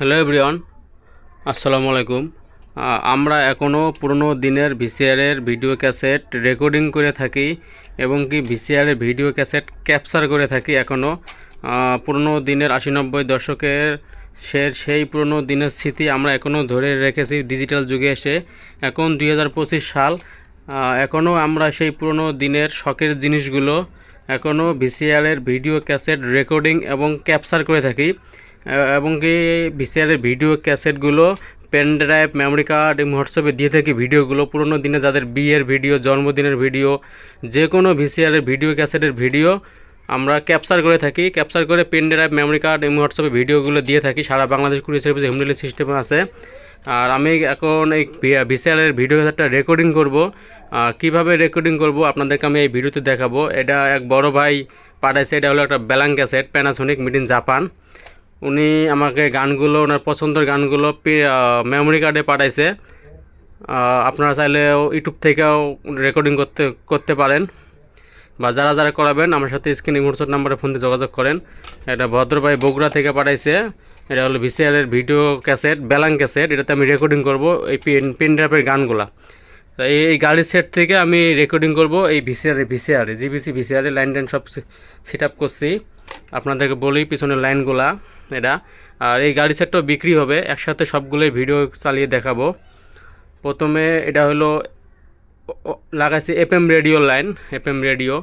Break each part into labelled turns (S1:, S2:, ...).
S1: Hello everyone আসসালামু আলাইকুম আমরা এখনও পুরনো দিনের ভিসিআরের ভিডিও ক্যাসেট রেকর্ডিং করে থাকি এবং কি ভিসিআরের ভিডিও ক্যাসেট ক্যাপচার করে থাকি এখনও পুরনো দিনের আশি নব্বই দশকের সে, সেই পুরনো দিনের স্মৃতি আমরা এখনও ধরে রেখেছি ডিজিটাল যুগে এসে। এখন দুই হাজার পঁচিশ সাল। এখনও আমরা সেই পুরনো দিনের শখের জিনিসগুলো এখনও ভিসিআরের ভিডিও ক্যাসেট রেকর্ডিং এবং ক্যাপচার করে থাকি। এবং কি ভিসিআরের ভিডিও ক্যাসেটগুলো, পেন ড্রাইভ, মেমরি কার্ড হোয়াটসঅ্যাপে দিয়ে থাকি ভিডিওগুলো, পুরোনো দিনে যাদের বিয়ের ভিডিও, জন্মদিনের ভিডিও যে কোনো ভিসিআরের ভিডিও ক্যাসেটের ভিডিও, আমরা ক্যাপচার করে থাকি। ক্যাপচার করে পেন ড্রাইভ, মেমরি কার্ড এবং হোয়াটসঅ্যাপে ভিডিওগুলো দিয়ে থাকি। সারা বাংলাদেশ কুড়ি সার্ভিস হোম ডেলিভারি সিস্টেম আছে। আর আমি এখন এই ভিসিআরের ভিডিও ক্যাসেটটা রেকর্ডিং করব। কীভাবে রেকর্ডিং করব আপনাদেরকে আমি এই ভিডিওতে দেখাবো। এটা এক বড় ভাই পাঠাইছে, এটা হলো একটা blank cassette Panasonic made in Japan উনি আমাকে গানগুলো, ওনার পছন্দের গানগুলো মেমোরি কার্ডে পাঠাইছে। আপনারা চাইলে ইউটিউব থেকেও রেকর্ডিং করতে করতে পারেন। বা যারা যারা করাবেন, আমার সাথে স্ক্রিনে মুহূর্ত নাম্বারে ফোন দিয়ে যোগাযোগ করেন। এটা ভদ্রভাই বগুড়া থেকে পাঠাইছে। এটা হলো ভিসিআরের ভিডিও ক্যাসেট ব্যালাং ক্যাসেট এটাতে আমি রেকর্ডিং করব এই পেন পেন ড্রাইভের গানগুলা। তো এই এই গাড়ির সেট থেকে আমি রেকর্ডিং করব এই ভিসিআরে ভিসিআরে জিবিসি ভিসিআরে লাইন টাইন সব সেট আপ করছি। আপনাদেরকে বলি পিছনের লাইনগুলা, এটা। আর এই গাড়ি সেটটাও বিক্রি হবে, একসাথে সবগুলোই ভিডিও চালিয়ে দেখাবো। প্রথমে এটা হলো লাগাইছি FM radio line, FM radio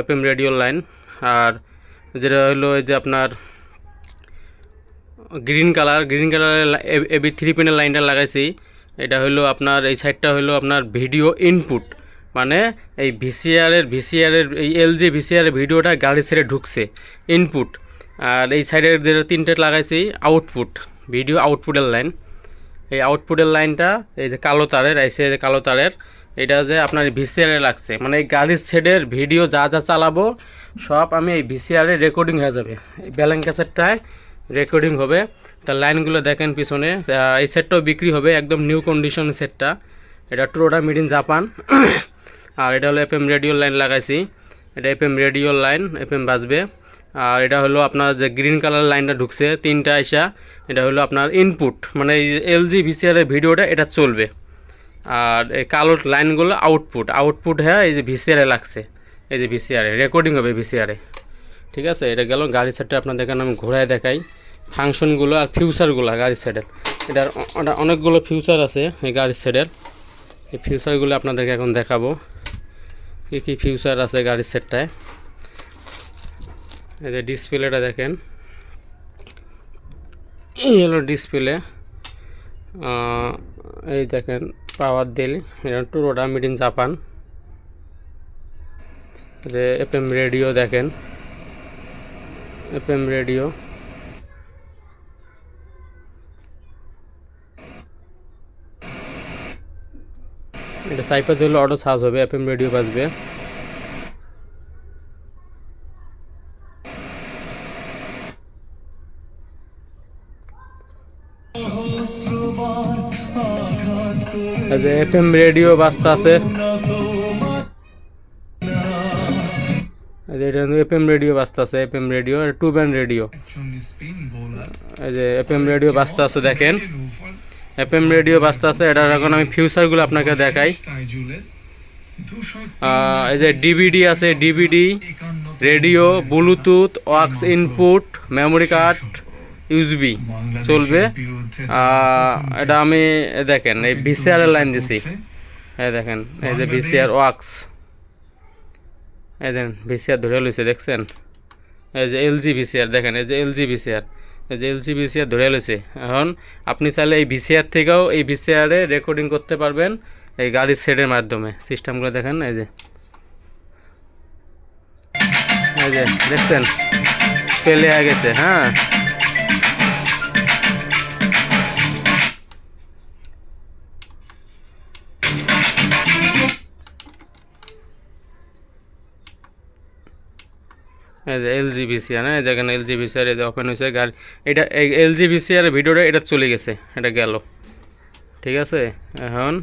S1: FM radio line. আর যেটা হলো এই যে আপনার গ্রিন কালার, গ্রিন কালারের এবি থ্রি পেনের লাইনটা লাগাইছি। এটা হলো আপনার, এই সাইডটা হলো আপনার ভিডিও ইনপুট মানে এই ভিসিআরের ভিসিআরের এই এলজি ভিসিআরের ভিডিওটা গাড়ি ছেড়ে ঢুকছে ইনপুট আর এই সাইডের যেটা তিনটে লাগাইছি আউটপুট ভিডিও আউটপুটের লাইন এই আউটপুটের লাইনটা এই যে কালো তারের, এই যে কালো তারের, এটা যে আপনার ভিসিআরে লাগছে। মানে এই গাড়ির সেডের ভিডিও যা যা চালাবো, সব আমি এই ভিসিআরে রেকর্ডিং হয়ে যাবে। এই ব্যালেন ক্যাসেটটায় রেকর্ডিং হবে। তার লাইনগুলো দেখেন পিছনে এই সেটটাও বিক্রি হবে, একদম নিউ কন্ডিশন সেটটা এটা ট্রোটা মিড ইন জাপান আর এটা হলো এফএম রেডিও লাইন লাগাইছি। এটা এফএম রেডিও লাইন এফএম বাজবে। আর এটা হলো আপনার যে গ্রিন কালার লাইনটা ঢুকছে, তিনটা আইসা, এটা হলো আপনার ইনপুট মানে এলজি ভিসিআরের ভিডিওটা এটা চলবে। আর এই কালো লাইনগুলো আউটপুট আউটপুট হ্যাঁ এই যে ভিসিআরে লাগছে। এই যে ভিসিআরে রেকর্ডিং হবে ভিসিআরে ঠিক আছে, এটা গেল গাড়ি সেটটা আপনাদের আমি ঘোরায় দেখাই। ফাংশনগুলো আর ফিউচারগুলো গাড়ির সেটের এটার অনেকগুলো ফিউচার আছে এই গাড়ির সেটের এই ফিউচারগুলো আপনাদেরকে এখন দেখাবো। কী কী ফিউচার আছে গাড়ির সেটটায় এই যে ডিসপ্লেটা দেখেন। এই হলো ডিসপ্লে এই দেখেন পাওয়ার দিল টুরোটা made in Japan FM radio দেখেন। এফএম রেডিও এটা সাইপার দিলে অটো সাজ হবে এফএম রেডিও বাজবে। এফএম রেডিও বাজতে আছে এটা এফএম রেডিও বাজতে আছে FM radio two band radio এই যে এফএম রেডিও বাজতে আছে দেখেন। এফএম রেডিও বাজতে আছে এটার এখন আমি ফিউচারগুলো আপনাকে দেখাই। এই যে ডিভিডি আছে DVD radio Bluetooth aux input memory card USB চলবে। এটা আমি দেখেন, এই ভিসিআর লাইন দিছি। এই দেখেন, এই যে ভিসিআর ওয়াক্স এই দেখেন ভিসিআর ধরে লইছে, দেখছেন? এই যে এলজি ভিসিআর দেখেন, এই যে এলজি ভিসিআর যে এলসি ভিসিআর ধরে লেছে এখন আপনি চাইলে এই ভিসিআর থেকেও এই ভিসিআরে রেকর্ডিং করতে পারবেন এই গাড়ির সেটের মাধ্যমে। সিস্টেমগুলো দেখেন, এই যে। এই যে, দেখছেন? পেলে হয়ে গেছে হ্যাঁ? এই যে এল জি ভিসিআর হ্যাঁ যেখানে এল জি ভিসিআর এই যে ওপেন হয়েছে গাড়ি, এটা এল জি ভিসিআর ভিডিওটা এটা চলে গেছে, এটা গেল। ঠিক আছে? এখন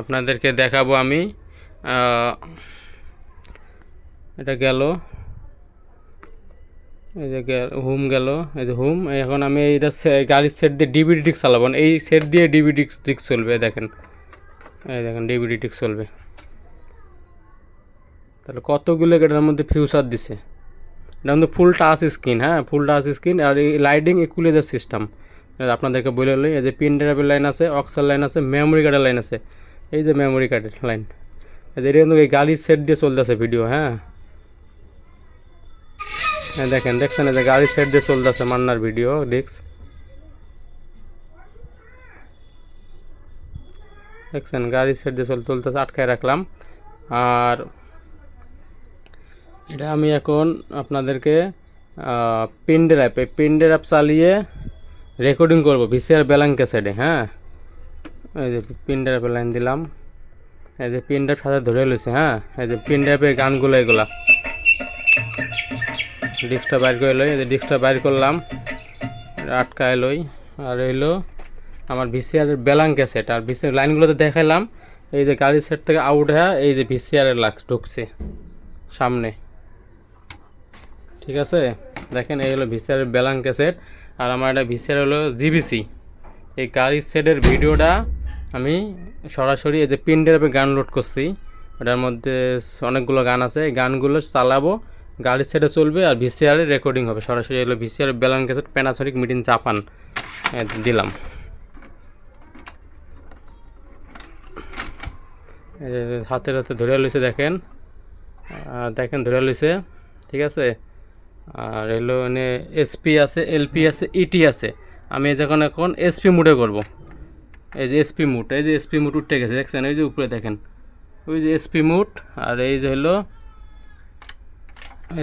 S1: আপনাদেরকে দেখাবো আমি এটা গেল। এই যে হোম গেল, এই যে হোম এখন আমি এইটা গাড়ির সেট দিয়ে ডিভিডি ডিস্ক চালাবো। এই সেট দিয়ে ডিভিডি ডিস্ক চলবে, দেখেন। এই দেখেন ডিভিডি ডিস্ক চলবে। তাহলে কতগুলো এটার মধ্যে ফিউচার দিছে? এটা কিন্তু ফুল টাচ স্ক্রিন হ্যাঁ? ফুল টাচ স্ক্রিন আর এই লাইটিং ইকুয়ালাইজার সিস্টেম আপনাদেরকে বলে লই, এই যে পিন ড্রাইভের লাইন আছে অক্সার লাইন আছে মেমোরি কার্ডের লাইন আছে। এই যে মেমোরি কার্ডের লাইন এটা কিন্তু এই গাড়ির সেট দিয়ে চলতেছে ভিডিও হ্যাঁ? হ্যাঁ দেখেন, দেখছেন এই যে গাড়ির সেট দিয়ে চলতেছে মান্নার ভিডিও ডিস্ক দেখছেন, গাড়ির সেট দিয়ে চল, চলতেছে, আটকায় রাখলাম। আর এটা আমি এখন আপনাদেরকে পিন ড্রাইভ এই ড্রাইভ চালিয়ে রেকর্ডিং করব ভিসিআর ব্যালাং ক্যাসেটে হ্যাঁ? এই যে পিন ড্রাইভের লাইন দিলাম। এই যে পিন ড্রাইভ সাথে ধরে লইছে হ্যাঁ? এই যে পিন ড্রাইভের গানগুলো এগুলা। ডিস্কটা বাইর করে লই, এই যে ডিস্কটা বাইর করলাম, আটকায় লই। আর হইল আমার ভিসিআর ব্যালাং ক্যাসেট আর ভিসিআর লাইনগুলোতে দেখাইলাম। এই যে গাড়ির সেট থেকে আউট হয়ে, এই যে ভিসিআরের লাক্স ঢুকছে সামনে। ঠিক আছে? দেখেন, এই হলো ভিসিআর ব্যালাং ক্যাসেট আর আমার এটা ভিসিআর হলো জিবিসি এই গাড়ির সেটের ভিডিওটা আমি সরাসরি এই যে পিন ড্রাইভে গান লোড করছি। ওটার মধ্যে অনেকগুলো গান আছে। এই গানগুলো চালাবো, গাড়ির সেটে চলবে আর ভিসিআরে রেকর্ডিং হবে। সরাসরি এলো ভিসিআর ব্যালাং ক্যাসেট প্যানাসনিক জাপান এই দিলাম। হাতের হাতে ধরে লইছে দেখেন। দেখেন ধরে লইছে। ঠিক আছে? আর এলো মানে এসপি আছে এলপি আছে ইটি আছে। আমি যখন এখন এসপি মুডে করব। এই যে এসপি মুড, এই যে এসপি মুড উঠে গেছে, দেখছেন? এই যে উপরে দেখেন। ওই যে এসপি মুড, আর এই যে হলো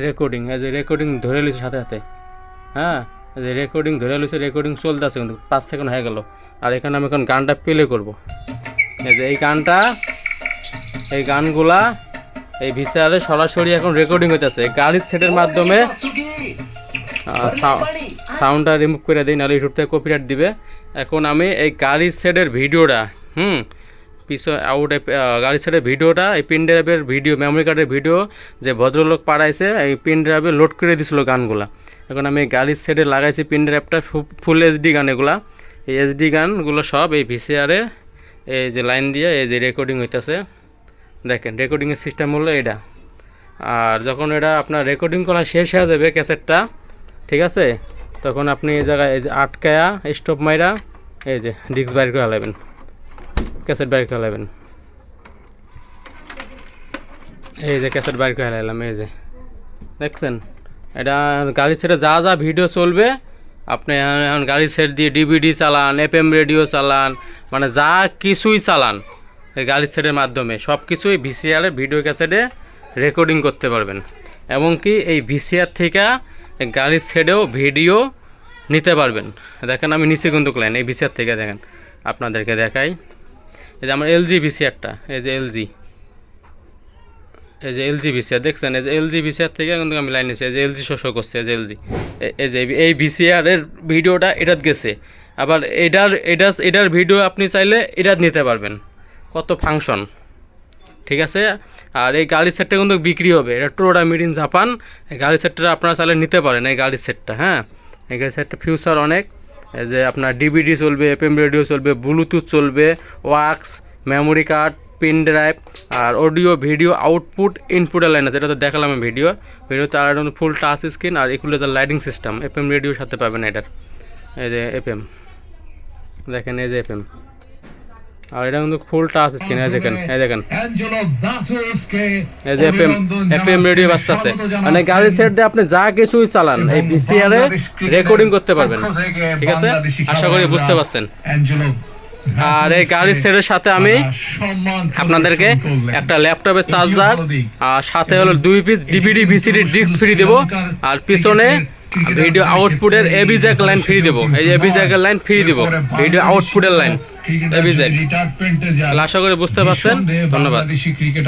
S1: রেকর্ডিং এই যে রেকর্ডিং ধরে লইছে সাথে সাথে। হ্যাঁ? যে রেকর্ডিং ধরে লইছে রেকর্ডিং চলতেছে কিন্তু পাঁচ সেকেন্ড হয়ে গেল। আর এখানে আমি এখন গানটা প্লে করব। এই যে এই গানটা, এই গানগুলা এই ভিসিআরে সরাসরি এখন রেকর্ডিং হইতেছে। গাড়ির সেটের মাধ্যমে সাউন্ডটা রিমুভ করে দিই, নাহলে ইউটিউব থেকে কপিরাইট দিবে। এখন আমি এই গাড়ির সেটের ভিডিওটা হুম, পিছনে আউট গাড়ির সেটের ভিডিওটা এই পিন ড্রাইভের ভিডিও মেমোরি কার্ডের ভিডিও যে ভদ্রলোক পাঠাইছে, এই পিন ড্রাইভে লোড করে দিছিল গানগুলা। এখন আমি গাড়ির সেটে লাগাইছি পিন ড্রাইভটা ফুল এইচডি গান এগুলা। এই এইচডি গানগুলো সব এই ভিসিআরে, এই যে লাইন দিয়ে, এই যে রেকর্ডিং হইতেছে। দেখেন রেকর্ডিংয়ের সিস্টেম হলো এটা আর যখন এটা আপনার রেকর্ডিং করা শেষ হয়ে যাবে ক্যাসেটটা ঠিক আছে? তখন আপনি এই জায়গায় আটকায়া স্টপ মাইরা এই যে ডিস্ক বাইর করে লাবেন ক্যাসেট বাইর করে লাবেন এই যে ক্যাসেট বাইর করে লাইলাম এই যে। দেখছেন? এটা গাড়ি সেটে যা যা ভিডিও চলবে, আপনি এখন গাড়ি সেট দিয়ে ডিভিডি চালান এফএম রেডিও চালান মানে যা কিছুই চালান। গাড়ি সেটের মাধ্যমে সব কিছুই ভিসিআরের ভিডিও ক্যাসেটে রেকর্ডিং করতে পারবেন। এমনকি এই ভিসিআর থেকে গাড়ির সেটেও ভিডিও নিতে পারবেন। দেখেন আমি নিচে কিন্তু ক্লাইন এই ভিসিআর থেকে দেখেন, আপনাদেরকে দেখাই। এই যে আমার এলজি ভিসিআরটা এই যে এলজি এই যে এলজি ভিসিআর দেখছেন? এই যে এলজি ভিসিআর থেকে কিন্তু আমি লাইন নিয়েছি এই যে এলজি শোষক করছে, এই যে এলজি এই যে এই ভিসিআরের ভিডিওটা এটাত গেছে। আবার এটার এটা এটার ভিডিও আপনি চাইলে এটাত নিতে পারবেন। কত ফাংশন? ঠিক আছে? আর এই গাড়ির সেটটা কিন্তু বিক্রি হবে। এটা টোটা মিড ইন জাপান এই গাড়ির সেটটা আপনারা চাইলে নিতে পারেন এই গাড়ির সেটটা হ্যাঁ? এই গাড়ির সেটটা ফিউচার অনেক। যে আপনার ডিভিডি চলবে এফএম রেডিও চলবে ব্লুটুথ চলবে aux memory card pen drive আর অডিও ভিডিও আউটপুট ইনপুটের লাইন আছে। এটা তো দেখালাম আমি ভিডিও ভিডিও তার ফুল টাচ স্ক্রিন আর এগুলো তো লাইটিং সিস্টেম এফএম রেডিওর সাথে পাবেন এটার। এই যে এফএম দেখেন এই যে এফএম আর এটা কিন্তু ফুল টাচ স্ক্রিন এই দেখেন এই দেখেন। এই যে এফএম এফএম রেডিও বাজতেছে। মানে গাড়ির সেট দিয়ে আপনি যা কিছুই চালান এই ভিসিআরে রেকর্ডিং করতে পারবেন। ঠিক আছে? আশা করি বুঝতে পারছেন। আর এই গাড়ির সেটের সাথে আমি আপনাদেরকে একটা ল্যাপটপের চার্জার আর সাথে হলো দুই piece DVD VCD disc free দেবো আর পিছনে ভিডিও আউটপুটের এবি জ্যাক লাইন ফ্রি দেবো। এই এবি জ্যাকের লাইন ফ্রি দেবো। ভিডিও আউটপুটের লাইন জ্যাক আশা করে বুঝতে পারছেন। ধন্যবাদ।
S2: ক্রিকেট